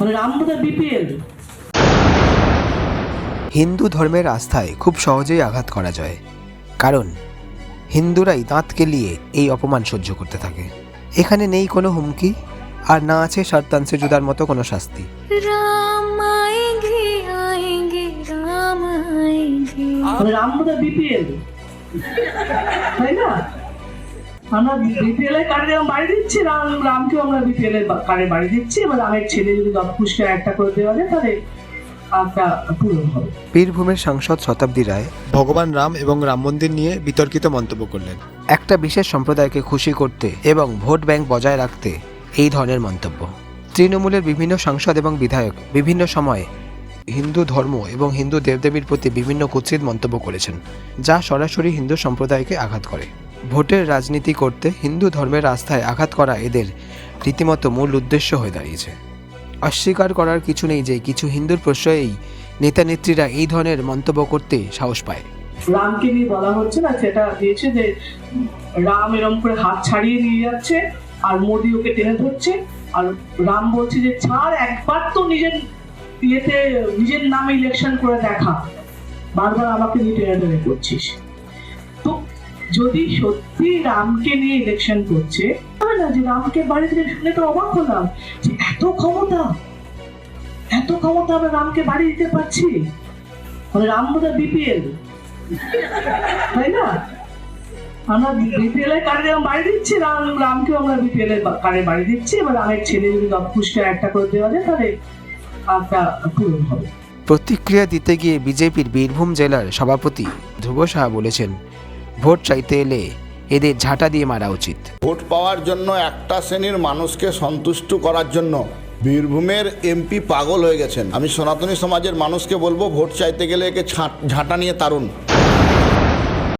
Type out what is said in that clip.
মানে হিন্দু ধর্মের আস্থায় খুব সহজেই আঘাত করা যায়। কারণ হিন্দুরাই দাঁতকে নিয়ে এই অপমান সহ্য করতে থাকে। এখানে নেই কোনো হুমকি আর না আছে সর্তাংশে জুদার মতো কোনো শাস্তি। মানে বিপিএল। তাই না? আমরা বিপিএল এর কার্ডে বাড়ি দিচ্ছি রাম রামকেও আমরা বিপিএল এর কার্ডে বাড়ি দিচ্ছি এবার রামের ছেলে যদি একটা করে দেওয়া যায় তাহলে কাজটা পূরণ হবে। বীরভূমের সাংসদ শতাব্দী রায় ভগবান রাম এবং রাম মন্দির নিয়ে বিতর্কিত মন্তব্য করলেন। একটা বিশেষ সম্প্রদায়কে খুশি করতে এবং ভোট ব্যাংক বজায় রাখতে এই ধরনের মন্তব্য। তৃণমূলের বিভিন্ন সাংসদ এবং বিধায়ক বিভিন্ন সময়ে হিন্দু ধর্ম এবং হিন্দু দেবদেবীর প্রতি বিভিন্ন কুৎসিত মন্তব্য করেছেন যা সরাসরি হিন্দু সম্প্রদায়কে আঘাত করে। ভোটের রাজনীতি করতে হিন্দু ধর্মের আস্থায় আঘাত করা এদের রীতিমতো মূল উদ্দেশ্য হয়ে দাঁড়িয়েছে। অস্বীকার করার কিছু নেই যে কিছু হিন্দুর প্রশ্রয়েই নেতা নেত্রীরা এই ধরনের মন্তব্য করতে সাহস পায়। রামকে নিয়ে বলা হচ্ছে না, সেটা দিয়েছে যে রাম এরম করে হাত ছাড়িয়ে নিয়ে যাচ্ছে আর মোদি ওকে টেনে ধরছে। আর রাম বলছে যে, ছাড়, একবার তো নিজের ইয়েতে, নিজের নামে ইলেকশন করে দেখা। বারবার আমাকে নিয়ে টেনে টেনে করছিস। যদি সত্যি রামকে নিয়ে ইলেকশন করছে না যে রামকে বাড়ি থেকে শুনে তো অবাক হলাম যে এত ক্ষমতা এত ক্ষমতা আমরা রামকে বাড়ি দিতে পারছি? মানে রাম বোধহয় বিপিএল তাই না? আমরা বিপিএল এর কার্ডে বাড়ি দিচ্ছি রাম রামকেও আমরা বিপিএল এর কার্ডে বাড়ি দিচ্ছি, এবার রামের ছেলে যদি পুষ্কার একটা করে দেওয়া যায়, তাহলে কাজটা পূরণ হবে। প্রতিক্রিয়া দিতে গিয়ে বিজেপির বীরভূম জেলার সভাপতি ধ্রুব সাহা বলেছেন ভোট চাইতে এলে এদের ঝাঁটা দিয়ে মারা উচিত। ভোট পাওয়ার জন্য একটা শ্রেণির মানুষকে সন্তুষ্ট করার জন্য বীরভূমের এমপি পাগল হয়ে গেছেন। আমি সনাতনী সমাজের মানুষকে বলব, ভোট চাইতে গেলে একে ঝাঁটা নিয়ে তারুন